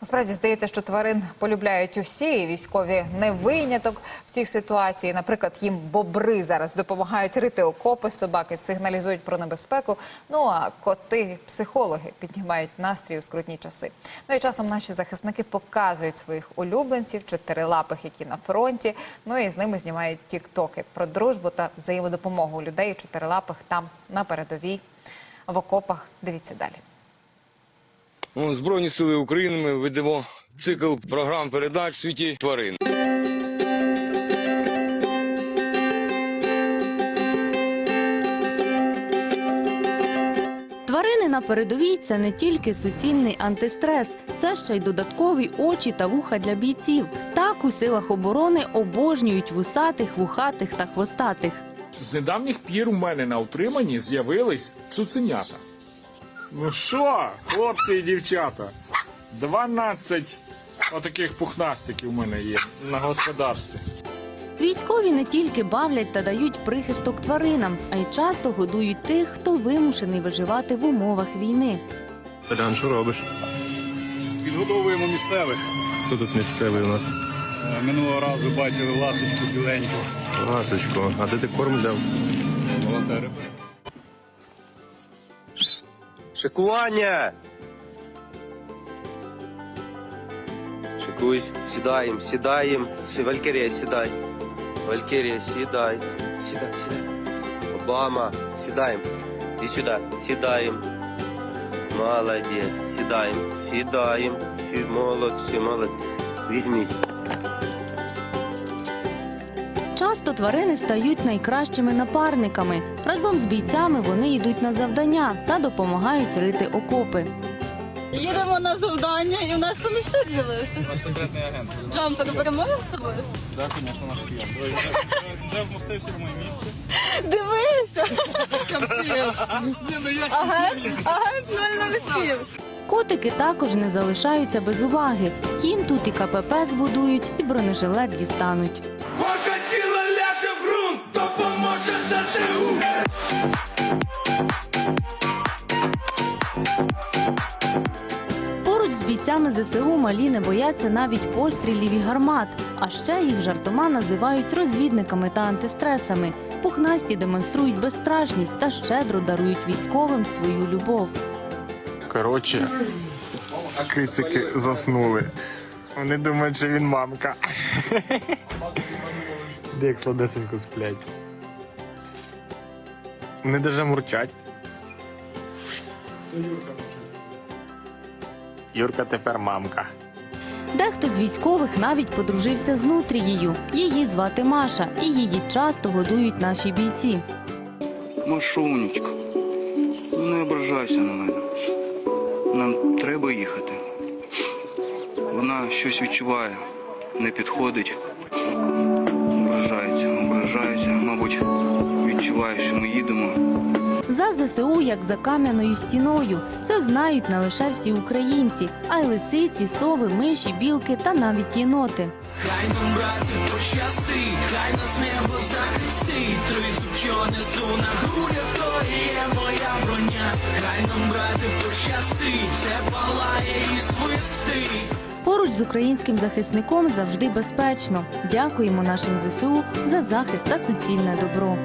Насправді здається, що тварин полюбляють усі, військові не виняток в цій ситуації. Наприклад, їм бобри зараз допомагають рити окопи, собаки сигналізують про небезпеку. Ну а коти, психологи піднімають настрій у скрутні часи. Ну і часом наші захисники показують своїх улюбленців, чотирилапих, які на фронті. Ну і з ними знімають тіктоки про дружбу та взаємодопомогу людей чотирилапих там на передовій в окопах. Дивіться далі. Збройні сили України ми ведемо цикл програм передач в світі тварин. Тварини на передовій це не тільки суцільний антистрес, це ще й додаткові очі та вуха для бійців. Так у силах оборони обожнюють вусатих, вухатих та хвостатих. З недавніх пір у мене на утриманні з'явились цуценята. Ну що, хлопці і дівчата, 12 отаких пухнастиків у мене є на господарстві. Військові не тільки бавлять та дають прихисток тваринам, а й часто годують тих, хто вимушений виживати в умовах війни. Дан, що робиш? Підгодовуємо місцевих. Хто тут місцевий у нас? Е, Минулого разу бачили ласочку біленьку. Ласочко, а де ти корм взяв? Волонтери. Шикування! Шикуйсь, сідаємо, сідаємо. Сі- Валькірія, сідай. Валькірія, сідай. Сідай, сідай. Обама, сідаємо. І сюди, сідаємо. Молодець, сідаємо, сідаємо. Сі- Молодці, молодці. Візьміть. Часто тварини стають найкращими напарниками. Разом з бійцями вони йдуть на завдання та допомагають рити окопи. Їдемо на завдання, і у нас помічник з'явився. Наш секретний агент. Джампер беремо з собою. Так, звісно, наш клієнт. Вже вмостився в моє місце. Дивися! Агент, агент 007. Котики також не залишаються без уваги. Їм тут і КПП збудують, і бронежилет дістануть. Поруч з бійцями ЗСУ малі не бояться навіть пострілів і гармат. А ще їх жартома називають розвідниками та антистресами. Пухнасті демонструють безстрашність та щедро дарують військовим свою любов. Коротше, кицики заснули. Вони думають, що він мамка. Як сладесенько сплять. Вони даже мурчать. Юрка тепер мамка. Дехто з військових навіть подружився з нутрією. Її звати Маша, і її часто годують наші бійці. Машунечка, не ображайся на мене. Нам треба їхати. Вона щось відчуває, не підходить. Ображається, ображається, мабуть, відчуває, що ми їдемо. За ЗСУ як за кам'яною стіною. Це знають не лише всі українці, а й лисиці, сови, миші, білки та навіть єноти. Хай нам, брати, пощастить, хай нас небо захистить. Тризуб, що несу на грудях, то є моя броня. Хай нам, брати, пощастить, все палає і свистить. Поруч з українським захисником завжди безпечно. Дякуємо нашим ЗСУ за захист та суцільне добро.